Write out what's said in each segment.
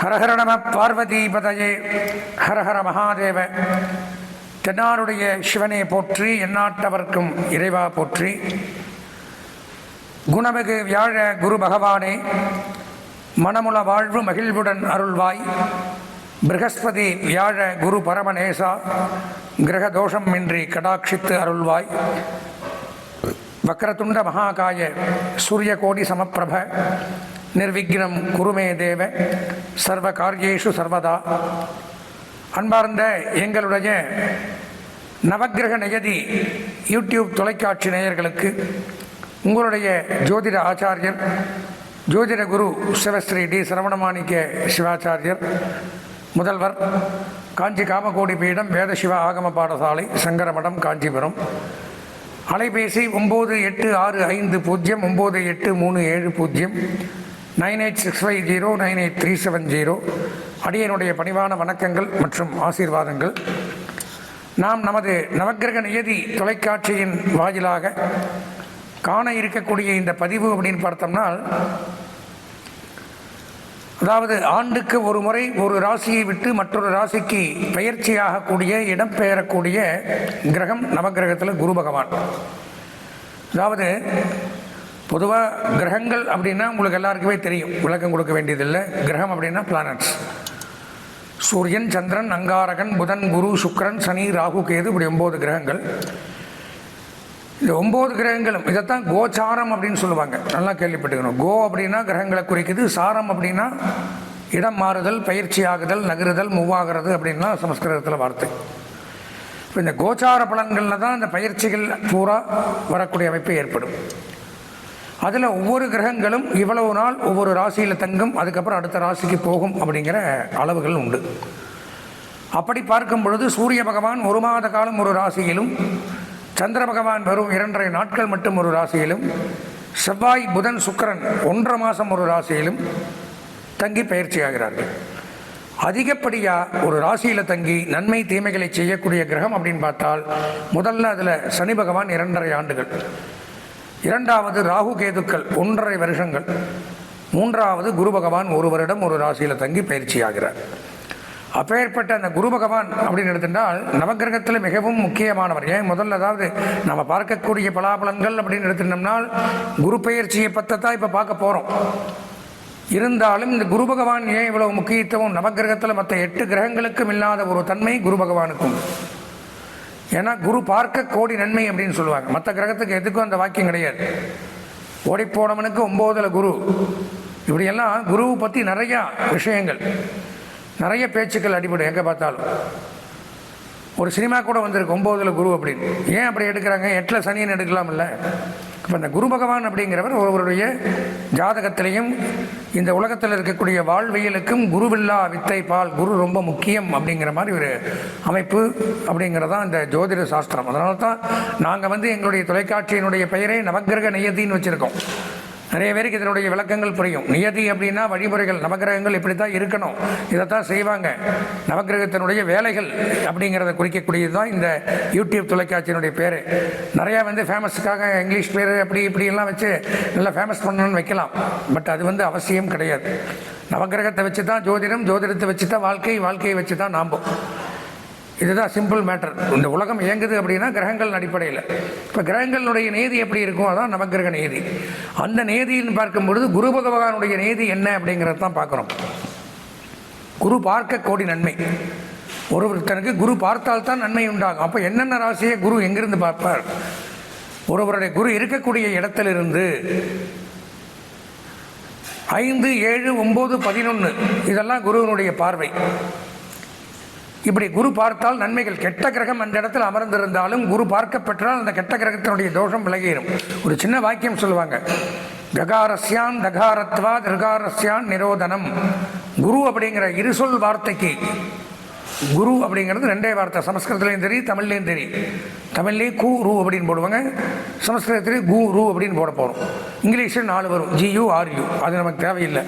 ஹரஹர நம பார்வதிபதையே. ஹரஹர மகாதேவ தென்னாருடைய சிவனே போற்றி எந்நாட்டவர்க்கும் இறைவா போற்றி. குணமிகு வியாழ குரு பகவானே மனமுள வாழ்வு மகிழ்வுடன் அருள்வாய். ப்ரகஸ்பதி வியாழ குரு பரமநேசா கிரக தோஷம் இன்றி கடாட்சித்து அருள்வாய். வக்ரதுண்ட மகாகாய சூரிய கோடி சமப்பிரப நிர்விக்னம் குருமே தேவ சர்வ காரியேஷு சர்வதா. அன்பார்ந்த எங்களுடைய நவக்கிரக நியதி யூடியூப் தொலைக்காட்சி நேயர்களுக்கு உங்களுடைய ஜோதிட ஆச்சாரியர் ஜோதிட குரு சிவஸ்ரீ டி. சரவணமாணிக்க சிவாச்சாரியர் முதல்வர் காஞ்சி காமகோடி பீடம் வேதசிவ ஆகம பாடசாலை சங்கரமடம் காஞ்சிபுரம். அலைபேசி ஒம்பது எட்டு ஆறு ஐந்து பூஜ்ஜியம் ஒம்பது எட்டு மூணு ஏழு பூஜ்ஜியம். Nine eight six five zero nine eight three seven zero. அடியனுடைய பணிவான வணக்கங்கள் மற்றும் ஆசீர்வாதங்கள். நாம் நமது நவக்கிரக நியதி தொலைக்காட்சியின் வாயிலாக காண இருக்கக்கூடிய இந்த பதிவு அப்படின்னு பார்த்தோம்னால் அதாவது ஆண்டுக்கு ஒரு முறை ஒரு ராசியை விட்டு மற்றொரு ராசிக்கு பயிற்சியாகக்கூடிய இடம்பெயரக்கூடிய கிரகம் நவக்கிரகத்தில் குரு பகவான். அதாவது பொதுவாக கிரகங்கள் அப்படின்னா உங்களுக்கு எல்லாருக்குமே தெரியும். விளக்கம் கொடுக்க வேண்டியதில்லை. கிரகம் அப்படின்னா பிளானட்ஸ் சூரியன் சந்திரன் அங்காரகன் புதன் குரு சுக்கரன் சனி ராகு கேது இப்படி ஒம்பது கிரகங்கள். இந்த ஒம்பது கிரகங்களும் இதைத்தான் கோச்சாரம் அப்படின்னு சொல்லுவாங்க. நல்லா கேள்விப்பட்டுக்கணும். கோ அப்படின்னா கிரகங்களை குறிக்குது. சாரம் அப்படின்னா இடம் மாறுதல் பயிற்சி ஆகுதல் நகருதல் மூவாகிறது அப்படின்லாம் சமஸ்கிருதத்தில் வார்த்தை. இப்போ இந்த கோச்சார பலன்களில் தான் இந்த பயிற்சிகள் பூரா வரக்கூடிய அமைப்பு ஏற்படும். அதில் ஒவ்வொரு கிரகங்களும் இவ்வளவு நாள் ஒவ்வொரு ராசியில் தங்கும் அதுக்கப்புறம் அடுத்த ராசிக்கு போகும் அப்படிங்கிற அளவுகள் உண்டு. அப்படி பார்க்கும் பொழுது சூரிய பகவான் ஒரு மாத காலம் ஒரு ராசியிலும் சந்திர பகவான் வெறும் இரண்டரை நாட்கள் மட்டும் ஒரு ராசியிலும் செவ்வாய் புதன் சுக்கரன் ஒன்றரை மாதம் ஒரு ராசியிலும் தங்கி பயிற்சியாகிறார்கள் அதிகப்படியாக ஒரு ராசியில் தங்கி நன்மை தீமைகளை செய்யக்கூடிய கிரகம் அப்படின்னு பார்த்தால் முதல்ல அதில் சனி பகவான் இரண்டரை ஆண்டுகள். இரண்டாவது ராகு கேதுக்கள் ஒன்றரை வருஷங்கள். மூன்றாவது குரு பகவான் ஒரு வருடம் ஒரு ராசியில் தங்கி பயிற்சியாகிறார். அப்பேற்பட்ட அந்த குரு பகவான் அப்படின்னு எடுத்துட்டால் நவகிரகத்தில் மிகவும் முக்கியமானவர். ஏன்? முதல்ல அதாவது நம்ம பார்க்கக்கூடிய பலாபலன்கள் அப்படின்னு எடுத்துட்டோம்னால் குரு பயிற்சியை பற்றி தான் இப்போ பார்க்க போகிறோம் இருந்தாலும் இந்த குரு பகவான் ஏன் இவ்வளவு முக்கியத்துவம்? நவகிரகத்தில் மற்ற எட்டு கிரகங்களுக்கும் இல்லாத ஒரு தன்மை குரு பகவானுக்கும். ஏன்னா குரு பார்க்க கோடி நன்மை அப்படின்னு சொல்லுவாங்க. மற்ற கிரகத்துக்கு எதுக்கும் அந்த வாக்கியம் கிடையாது. ஓடிப்போனவனுக்கு ஒம்போதில் குரு. இப்படியெல்லாம் குருவை பற்றி நிறையா விஷயங்கள் நிறைய பேச்சுக்கள் அடிபடும் எங்கே பார்த்தாலும். ஒரு சினிமா கூட வந்திருக்கு ஒம்போதில் குரு அப்படின்னு. ஏன் அப்படி எடுக்கிறாங்க? எட்டில் சனியன் எடுக்கலாம்ல இப்போ இந்த குரு பகவான் அப்படிங்கிறவர் ஒருவருடைய ஜாதகத்திலையும் இந்த உலகத்தில் இருக்கக்கூடிய வாழ்வியலுக்கும் குருவில்லா வித்தை பால் குரு ரொம்ப முக்கியம் அப்படிங்கிற மாதிரி ஒரு அமைப்பு அப்படிங்கிறதான் இந்த ஜோதிட சாஸ்திரம். அதனால தான் நாங்கள் வந்து எங்களுடைய தொலைக்காட்சியினுடைய பெயரை நவக்கிரக நெய்யத்தின்னு வச்சுருக்கோம். நிறைய பேருக்கு இதனுடைய விளக்கங்கள் புரியும். நியதி அப்படின்னா வழிமுறைகள் நவகிரகங்கள் இப்படி தான் இருக்கணும். இதைத்தான் செய்வாங்க. நவகிரகத்தினுடைய வேலைகள் அப்படிங்கிறத குறிக்கக்கூடியது தான் இந்த யூடியூப் தொலைக்காட்சியினுடைய பேர். நிறையா வந்து ஃபேமஸுக்காக இங்கிலீஷ் பேர் அப்படி இப்படியெல்லாம் வச்சு நல்லா ஃபேமஸ் பண்ணணும்னு வைக்கலாம். பட் அது வந்து அவசியம் கிடையாது. நவகிரகத்தை வச்சு தான் ஜோதிடம் ஜோதிடத்தை வச்சு தான் வாழ்க்கை வாழ்க்கையை வச்சு தான் நாம்போம். இதுதான் சிம்பிள் மேட்டர் இந்த உலகம் இயங்குது அப்படின்னா கிரகங்கள் அடிப்படையில். இப்போ கிரகங்களுடைய நேதி எப்படி இருக்கும்? அதான் நவகிரக நேதி. அந்த நேதின்னு பார்க்கும்பொழுது குரு பகவானுடைய நேதி என்ன அப்படிங்கிறது தான் பார்க்குறோம். குரு பார்க்க கோடி நன்மை. ஒருவருத்தனுக்கு குரு பார்த்தால்தான் நன்மை உண்டாகும். அப்போ என்னென்ன ராசியை குரு எங்கிருந்து பார்ப்பார்? ஒருவருடைய குரு இருக்கக்கூடிய இடத்திலிருந்து ஐந்து ஏழு ஒம்பது பதினொன்று இதெல்லாம் குருவினுடைய பார்வை. இப்படி குரு பார்த்தால் நன்மைகள் கெட்ட கிரகம் அந்த இடத்துல அமர்ந்திருந்தாலும் குரு பார்க்கப்பெற்றால் அந்த கெட்ட கிரகத்தினுடைய தோஷம் விலகிடும் ஒரு சின்ன வாக்கியம் சொல்லுவாங்க. ககாரஸ்யான் தகாரத்வா திருகாரஸ்யான் நிரோதனம். குரு அப்படிங்கிற இருசொல் வார்த்தைக்கு குரு அப்படிங்கிறது ரெண்டே வார்த்தை. சமஸ்கிருதத்துலேயும் தெரியும் தமிழ்லேயும் தெரியும் தமிழ்லேயே கூ ரூ அப்படின்னு போடுவாங்க. சமஸ்கிருதத்துலேயும் கு ரூ அப்படின்னு போட போகிறோம் இங்கிலீஷில் நாலு வரும். ஜியு ஆர்யூ அது நமக்கு தேவையில்லை.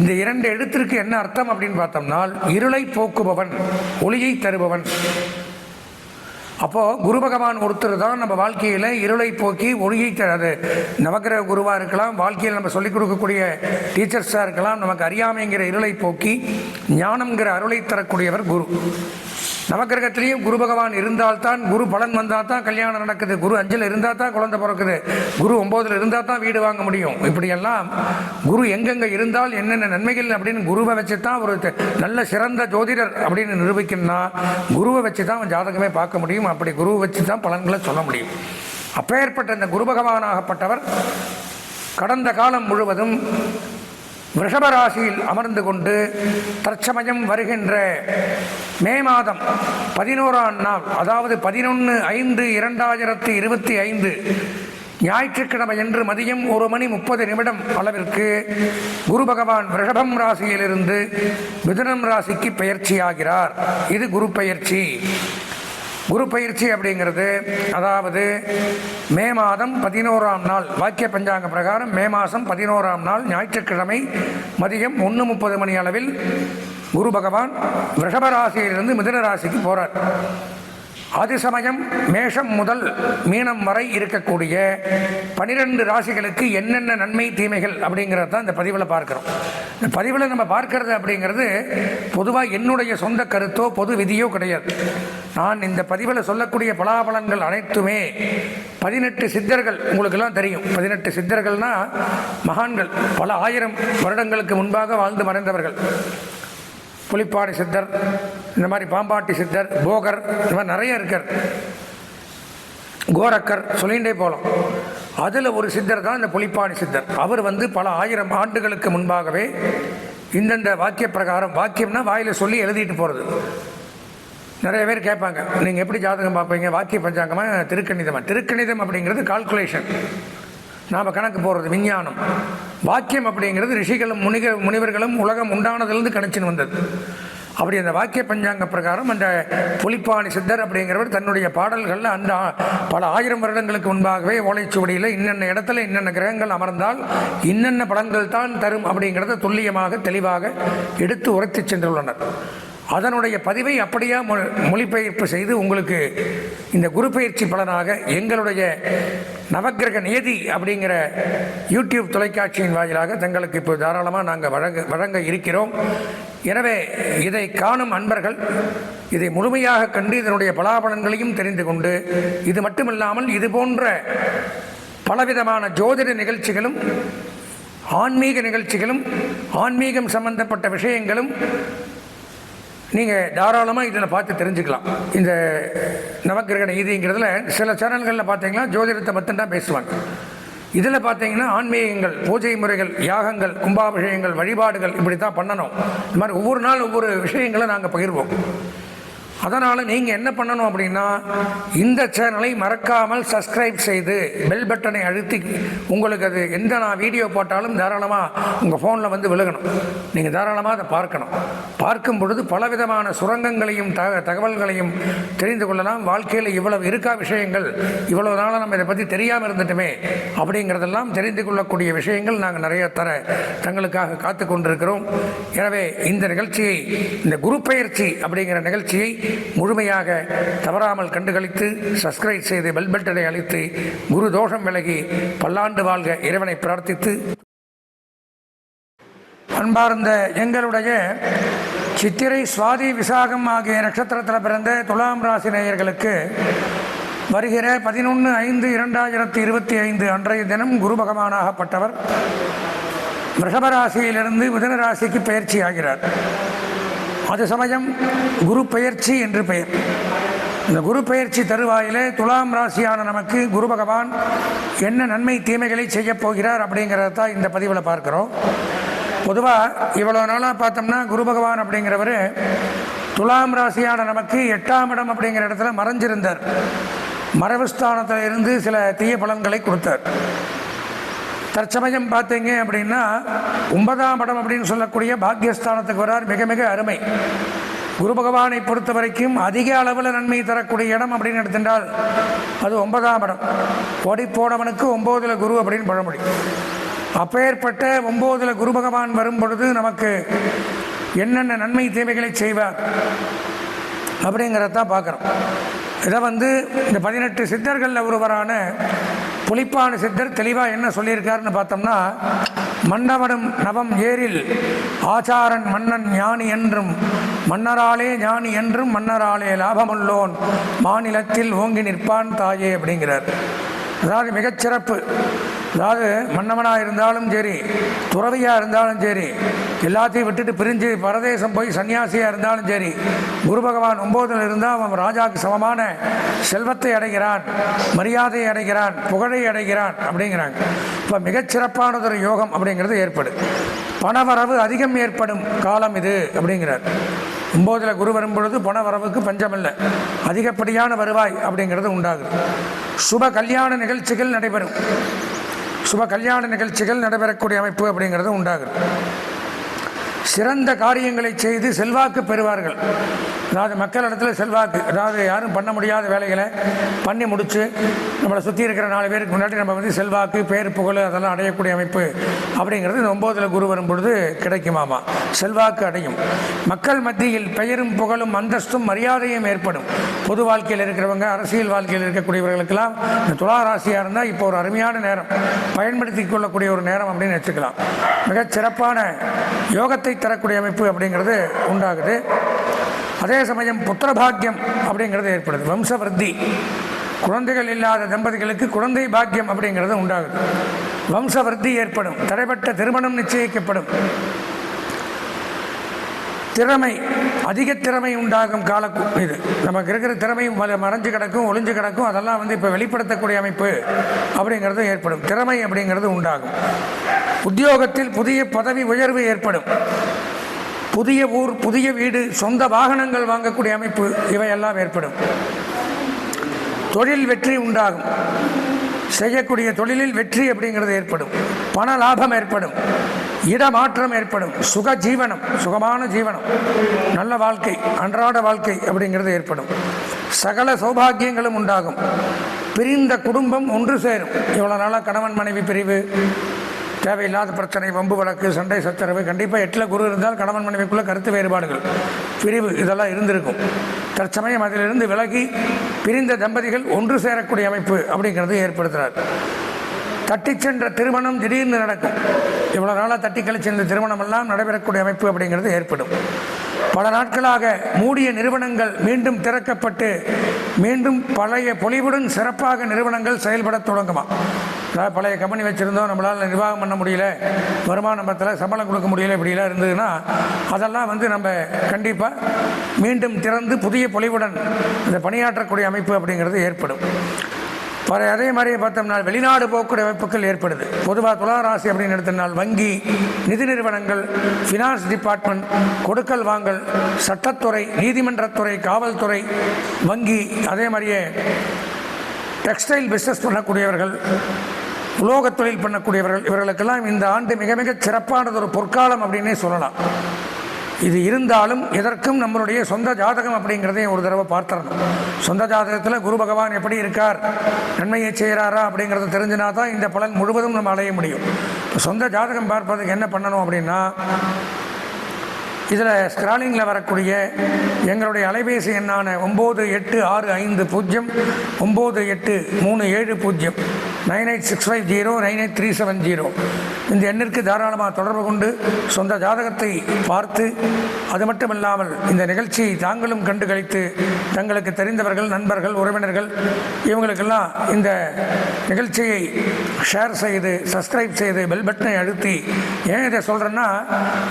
இந்த இரண்டு எழுத்திற்கு என்ன அர்த்தம் அப்படின்னு பார்த்தோம்னால் இருளை போக்குபவன் ஒளியை தருபவன். அப்போது குரு பகவான் ஒருத்தர் தான் நம்ம வாழ்க்கையில் இருளை போக்கி ஒளியை தராது நவக்கிரக குருவாக இருக்கலாம் வாழ்க்கையில் நம்ம சொல்லிக் கொடுக்கக்கூடிய டீச்சர்ஸாக இருக்கலாம் நமக்கு அறியாமைங்கிற இருளை போக்கி ஞானம்ங்கிற அருளை தரக்கூடியவர் குரு. நவக்கிரகத்திலையும் குரு பகவான் இருந்தால்தான் குரு பலன் வந்தால் தான் கல்யாணம் நடக்குது. குரு அஞ்சில் இருந்தால் தான் குழந்தை பிறக்குது. குரு ஒம்போதில் இருந்தால் தான் வீடு வாங்க முடியும். இப்படியெல்லாம் குரு எங்கெங்கே இருந்தால் என்னென்ன நன்மைகள் அப்படின்னு குருவை வச்சு தான் ஒரு நல்ல சிறந்த ஜோதிடர் அப்படின்னு நிரூபிக்கணும்னா குருவை வச்சு தான் அவன் ஜாதகமே பார்க்க முடியும். அப்படி குருவை வச்சு தான் பலன்களை சொல்ல முடியும். அப்பேற்பட்ட இந்த குரு பகவானாகப்பட்டவர் கடந்த காலம் முழுவதும் ரிஷபராசியில் அமர்ந்து கொண்டு தற்சமயம் வருகின்ற மே மாதம் பதினோராம் நாள் அதாவது பதினொன்று ஐந்து இரண்டாயிரத்தி இருபத்தி ஐந்து ஞாயிற்றுக்கிழமை என்று மதியம் ஒரு மணி முப்பது நிமிடம் அளவிற்கு குரு பகவான் ரிஷபம் ராசியிலிருந்து மிதுனம் ராசிக்கு பெயர்ச்சியாகிறார். இது குரு பெயர்ச்சி. குரு பயிற்சி அப்படிங்கிறது அதாவது மே மாதம் பதினோராம் நாள் வாக்கிய பஞ்சாங்க பிரகாரம் மே மாதம் பதினோராம் நாள் ஞாயிற்றுக்கிழமை மதியம் ஒன்று முப்பது மணி அளவில் குரு பகவான் ரிஷபராசியிலிருந்து மிதுன ராசிக்கு போகிறார் அது சமயம் மேஷம் முதல் மீனம் வரை இருக்கக்கூடிய பனிரெண்டு ராசிகளுக்கு என்னென்ன நன்மை தீமைகள் அப்படிங்கிறது தான் இந்த பதிவில் பார்க்குறோம். இந்த பதிவில் நம்ம பார்க்கறது அப்படிங்கிறது பொதுவாக என்னுடைய சொந்த கருத்தோ பொது விதியோ கிடையாது. நான் இந்த பதிவில் சொல்லக்கூடிய பலாபலன்கள் அனைத்துமே பதினெட்டு சித்தர்கள் உங்களுக்கெல்லாம் தெரியும். பதினெட்டு சித்தர்கள்னால் மகான்கள். பல ஆயிரம் வருடங்களுக்கு முன்பாக வாழ்ந்து மறைந்தவர்கள். புலிப்பாடி சித்தர் இந்த மாதிரி பாம்பாட்டி சித்தர் போகர் இந்த மாதிரி நிறைய இருக்கார். கோரக்கர் சொல்லிகிட்டே போகலாம் அதில் ஒரு சித்தர் தான் இந்த புலிப்பாடி சித்தர். அவர் வந்து பல ஆயிரம் ஆண்டுகளுக்கு முன்பாகவே இந்தந்த வாக்கிய பிரகாரம் வாக்கியம்னா வாயில் சொல்லி எழுதிட்டு போகிறது நிறைய பேர் கேட்பாங்க நீங்கள் எப்படி ஜாதகம் பார்ப்பீங்க? வாக்கிய பஞ்சாங்கமா திருக்கணிதமாக திருக்கணிதம் அப்படிங்கிறது கால்குலேஷன் நாம் கணக்கு போடுறது விஞ்ஞானம். வாக்கியம் அப்படிங்கிறது ரிஷிகளும் முனிக முனிவர்களும் உலகம் உண்டானதுலேருந்து கணிச்சுன்னு வந்தது. அப்படி அந்த வாக்கிய பஞ்சாங்க பிரகாரம் அந்த புலிப்பாணி சித்தர் அப்படிங்கிறவர் தன்னுடைய பாடல்களில் அந்த பல ஆயிரம் வருடங்களுக்கு முன்பாகவே ஓலைச்சுவடியில் இன்னென்ன இடத்துல இன்னென்ன கிரகங்கள் அமர்ந்தால் இன்னென்ன பலன்கள் தான் தரும் அப்படிங்கிறத துல்லியமாக தெளிவாக எடுத்து உரைத்துச் சென்றுள்ளனர். அதனுடைய பதிவை அப்படியே மொ- மொழிபெயர்ப்பு செய்து உங்களுக்கு இந்த குரு பயிற்சி பலனாக எங்களுடைய நவக்கிரக நியதி அப்படிங்கிற யூடியூப் தொலைக்காட்சியின் வாயிலாக தங்களுக்கு இப்போ தாராளமாக நாங்கள் வழங்க வழங்க இருக்கிறோம். எனவே இதை காணும் அன்பர்கள் இதை முழுமையாக கண்டு இதனுடைய பலாபலன்களையும் தெரிந்து கொண்டு இது மட்டுமில்லாமல் இது போன்ற பலவிதமான ஜோதிட நிகழ்ச்சிகளும் ஆன்மீக நிகழ்ச்சிகளும் ஆன்மீகம் சம்பந்தப்பட்ட விஷயங்களும் நீங்கள் தாராளமாக இதில் பார்த்து தெரிஞ்சுக்கலாம். இந்த நவக்கிரக நீதிங்கிறதுல சில சேனல்களில் பார்த்தீங்கன்னா ஜோதிடத்தை பற்றி தான் பேசுவாங்க. இதில் பார்த்தீங்கன்னா ஆன்மீகங்கள் பூஜை முறைகள் யாகங்கள் கும்பாபிஷேகங்கள் வழிபாடுகள் இப்படி தான் பண்ணணும். இந்த மாதிரி ஒவ்வொரு நாள் ஒவ்வொரு விஷயங்களை நாங்கள் பகிர்வோம். அதனால் நீங்கள் என்ன பண்ணணும் அப்படின்னா இந்த சேனலை மறக்காமல் சப்ஸ்கிரைப் செய்து பெல் பட்டனை அழுத்தி உங்களுக்கு அது எந்த நான் வீடியோ போட்டாலும் தாராளமாக உங்கள் ஃபோனில் வந்து விழுகணும். நீங்கள் தாராளமாக அதை பார்க்கணும். பார்க்கும் பொழுது பலவிதமான சுரங்கங்களையும் த தகவல்களையும் தெரிந்து கொள்ளலாம். வாழ்க்கையில் இவ்வளவு இருக்கா விஷயங்கள்? இவ்வளவு நாளாக நம்ம இதை பற்றி தெரியாமல் இருந்துட்டுமே அப்படிங்கிறதெல்லாம் தெரிந்து கொள்ளக்கூடிய விஷயங்கள் நாங்கள் நிறைய தர தங்களுக்காக காத்து கொண்டிருக்கிறோம் எனவே இந்த நிகழ்ச்சியை இந்த குரு பயிற்சி அப்படிங்கிற நிகழ்ச்சியை முழுமையாக தவறாமல் கண்டுகளித்து சப்ஸ்கிரைப் செய்து பெல் பட்டனை அளித்து குரு தோஷம் விலகி பல்லாண்டு வாழ்க இறைவனை பிரார்த்தித்து. அன்பார்ந்த எங்களுடைய சித்திரை சுவாதி விசாகம் ஆகிய நட்சத்திரத்தில் பிறந்த துலாம் ராசி நேயர்களுக்கு வருகிற பதினொன்று ஐந்து இரண்டாயிரத்தி இருபத்தி ஐந்து அன்றைய தினம் குரு பகவானாகப்பட்டவர் ரிஷபராசியிலிருந்து மிதன ராசிக்கு பயிற்சி ஆகிறார். அது சமயம் குரு பெயர்ச்சி என்று பெயர். இந்த குரு பெயர்ச்சி தருவாயிலே துலாம் ராசியான நமக்கு குரு பகவான் என்ன நன்மை தீமைகளை செய்யப் போகிறார் அப்படிங்கிறத தான் இந்த பதிவில் பார்க்குறோம். பொதுவாக இவ்வளோ நாளாக பார்த்தோம்னா குரு பகவான் அப்படிங்கிறவர் துலாம் ராசியான நமக்கு எட்டாம் இடம் அப்படிங்கிற இடத்துல மறைஞ்சிருந்தார். மறைவு ஸ்தானத்தில் இருந்து சில தீய பலன்களை கொடுத்தார். தற்சமயம் பார்த்தீங்க அப்படின்னா ஒன்பதாம் படம் அப்படின்னு சொல்லக்கூடிய பாக்யஸ்தானத்துக்கு வரார் மிக மிக அருமை. குரு பகவானை பொறுத்த வரைக்கும் அதிக அளவில் நன்மை தரக்கூடிய இடம் அப்படின்னு எடுத்துட்டால் அது ஒன்பதாம் இடம் ஓடி போனவனுக்கு ஒம்போதில் குரு அப்படின்னு பழமொழி. அப்பேற்பட்ட ஒம்போதில் குரு பகவான் வரும் பொழுது நமக்கு என்னென்ன நன்மை தேவைகளை செய்வார் அப்படிங்கிறத தான் பார்க்குறோம். இதை வந்து இந்த பதினெட்டு சித்தர்களில் ஒருவரான புலிப்பான சித்தர் தெளிவாக என்ன சொல்லியிருக்காருன்னு பார்த்தோம்னா மன்னவனும் நவம் ஏரில் ஆச்சாரன் மன்னன் ஞானி என்றும் மன்னராலே ஞானி என்றும் மன்னராலே லாபமுள்ளோன் மாநிலத்தில் ஓங்கி நிற்பான் தாயே அப்படிங்கிறார். அதாவது மிகச்சிறப்பு. அதாவது மன்னவனாக இருந்தாலும் சரி துறவியாக இருந்தாலும் சரி எல்லாத்தையும் விட்டுட்டு பிரிஞ்சு பரதேசம் போய் சன்னியாசியாக இருந்தாலும் சரி குரு பகவான் ஒம்போதில் இருந்தால் அவன் ராஜாவுக்கு சமமான செல்வத்தை அடைகிறான் மரியாதையை அடைகிறான் புகழை அடைகிறான் அப்படிங்கிறாங்க. இப்போ மிகச்சிறப்பானதொரு யோகம் அப்படிங்கிறது ஏற்படும். பணவரவு அதிகம் ஏற்படும் காலம் இது அப்படிங்கிறார். ஒம்போதில் குரு வரும் பொழுது பண வரவுக்கு பஞ்சமில்லை அதிகப்படியான வருவாய் அப்படிங்கிறது உண்டாகுது. சுப கல்யாண நிகழ்ச்சிகள் நடைபெறும். சுப கல்யாண நிகழ்ச்சிகள் நடைபெறக்கூடிய அமைப்பு அப்படிங்கிறது உண்டாகுது. சிறந்த காரியங்களை செய்து செல்வாக்கு பெறுவார்கள். அதாவது மக்களிடத்தில் செல்வாக்கு அதாவது யாரும் பண்ண முடியாத வேலைகளை பண்ணி முடித்து நம்மளை சுற்றி இருக்கிற நாலு பேருக்கு முன்னாடி நம்ம வந்து செல்வாக்கு பேர் புகழ் அதெல்லாம் அடையக்கூடிய அமைப்பு அப்படிங்கிறது இந்த ஒம்போதில் குரு வரும் பொழுது கிடைக்குமாமா செல்வாக்கு அடையும். மக்கள் மத்தியில் பெயரும் புகழும் அந்தஸ்தும் மரியாதையும் ஏற்படும். பொது வாழ்க்கையில் இருக்கிறவங்க அரசியல் வாழ்க்கையில் இருக்கக்கூடியவர்களுக்கெல்லாம் இந்த துலா ராசியாக இருந்தால் இப்போ ஒரு அருமையான நேரம். பயன்படுத்தி கொள்ளக்கூடிய ஒரு நேரம் அப்படின்னு வச்சுக்கலாம். மிகச் சிறப்பான யோகத்தை தரக்கூடிய அமைப்பு அப்படிங்கிறது உண்டாகுது. அதே சமயம் புத்திரபாக்கியம் அப்படிங்கிறது ஏற்படுது. வம்சவர்த்தி. குழந்தைகள் இல்லாத தம்பதிகளுக்கு குழந்தை பாக்கியம் அப்படிங்கிறது உண்டாகுது. வம்சவர்த்தி ஏற்படும். தடைப்பட்ட திருமணம் நிச்சயிக்கப்படும். திறமை அதிக திறமை உண்டாகும் கால இது. நமக்கு இருக்கிற திறமை மறைஞ்சு கிடக்கும் ஒளிஞ்சு கிடக்கும் அதெல்லாம் வந்து இப்போ வெளிப்படுத்தக்கூடிய அமைப்பு அப்படிங்கிறது ஏற்படும். திறமை அப்படிங்கிறது உண்டாகும். உத்தியோகத்தில் புதிய பதவி உயர்வு ஏற்படும். புதிய ஊர் புதிய வீடு சொந்த வாகனங்கள் வாங்கக்கூடிய அமைப்பு இவையெல்லாம் ஏற்படும். தொழில் வெற்றி உண்டாகும். செய்யக்கூடிய தொழிலில் வெற்றி அப்படிங்கிறது ஏற்படும். பண லாபம் ஏற்படும். இடமாற்றம் ஏற்படும். சுக ஜீவனம் சுகமான ஜீவனம் நல்ல வாழ்க்கை அன்றாட வாழ்க்கை அப்படிங்கிறது ஏற்படும். சகல சௌபாகியங்களும் உண்டாகும். பிரிந்த குடும்பம் ஒன்று சேரும். இவ்வளோ நாளாக கணவன் மனைவி பிரிவு தேவையில்லாத பிரச்சனை வம்பு வழக்கு சண்டை சச்சரவு கண்டிப்பாக எட்டில் குரு இருந்தால் கணவன் மனைவிக்குள்ள கருத்து வேறுபாடுகள் பிரிவு இதெல்லாம் இருந்திருக்கும். தற்சமயம் அதிலிருந்து விலகி பிரிந்த தம்பதிகள் ஒன்று சேரக்கூடிய அமைப்பு அப்படிங்கிறது ஏற்படுத்துகிறார் தட்டி சென்ற திருமணம் திடீர்னு நடக்கும். இவ்வளோ நாளாக தட்டி கழிச்சு இந்த திருமணம் எல்லாம் நடைபெறக்கூடிய அமைப்பு அப்படிங்கிறது ஏற்படும். பல நாட்களாக மூடிய நிறுவனங்கள் மீண்டும் திறக்கப்பட்டு மீண்டும் பழைய பொலிவுடன் சிறப்பாக நிறுவனங்கள் செயல்படத் தொடங்குமா? அதாவது பழைய கம்பெனி வச்சுருந்தோம் நம்மளால் நிர்வாகம் பண்ண முடியல வருமானம் பத்தில் சம்பளம் கொடுக்க முடியல இப்படிலாம் இருந்ததுன்னா அதெல்லாம் வந்து நம்ம கண்டிப்பாக மீண்டும் திறந்து புதிய பொலிவுடன் இந்த பணியாற்றக்கூடிய அமைப்பு அப்படிங்கிறது ஏற்படும். பல அதே மாதிரி பார்த்தோம்னா வெளிநாடு போகக்கூடிய அமைப்புகள் ஏற்படுது. பொதுவாக துளாராசி அப்படின்னு எடுத்தனால் வங்கி நிதி நிறுவனங்கள் ஃபினான்ஸ் டிபார்ட்மெண்ட் கொடுக்கல் வாங்கல் சட்டத்துறை நீதிமன்றத்துறை காவல்துறை வங்கி அதே மாதிரியே டெக்ஸ்டைல் பிஸ்னஸ் பண்ணக்கூடியவர்கள் உலோக தொழில் பண்ணக்கூடியவர்கள் இவர்களுக்கெல்லாம் இந்த ஆண்டு மிக மிக சிறப்பானது ஒரு பொற்காலம் அப்படின்னே சொல்லலாம். இது இருந்தாலும் எதற்கும் நம்மளுடைய சொந்த ஜாதகம் அப்படிங்கிறதையும் ஒரு தடவை பார்த்துடணும் சொந்த ஜாதகத்தில் குரு பகவான் எப்படி இருக்கார் நன்மையை செய்கிறாரா அப்படிங்கிறத தெரிஞ்சுனா தான் இந்த பலன் முழுவதும் நம்ம அடைய முடியும். சொந்த ஜாதகம் பார்ப்பதுக்கு என்ன பண்ணணும் அப்படின்னா இதில் ஸ்கிராலிங்கில் வரக்கூடிய எங்களுடைய அலைபேசி எண்ணான ஒம்பது எட்டு ஆறு ஐந்து பூஜ்ஜியம் ஒம்பது எட்டு மூணு ஏழு பூஜ்ஜியம். Nine eight six five zero nine eight three seven zero. இந்த எண்ணிற்கு தாராளமாக தொடர்பு கொண்டு சொந்த ஜாதகத்தை பார்த்து அது மட்டுமல்லாமல் இந்த நிகழ்ச்சியை தாங்களும் கண்டு கழித்து தங்களுக்கு தெரிந்தவர்கள் நண்பர்கள் உறவினர்கள் இவங்களுக்கெல்லாம் இந்த நிகழ்ச்சியை ஷேர் செய்து சப்ஸ்கிரைப் செய்து பெல் பட்டனை அழுத்தி ஏன் இதை சொல்கிறேன்னா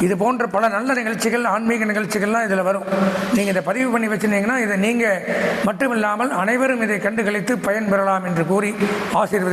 இது போன்ற பல நல்ல நிகழ்ச்சிகள் ஆன்மீக நிகழ்ச்சிகள்லாம் இதில் வரும். நீங்கள் இதை பதிவு பண்ணி வச்சுருந்தீங்கன்னா இதை நீங்கள் மட்டுமில்லாமல் அனைவரும் இதை கண்டு கழித்து பயன்பெறலாம் என்று கூறி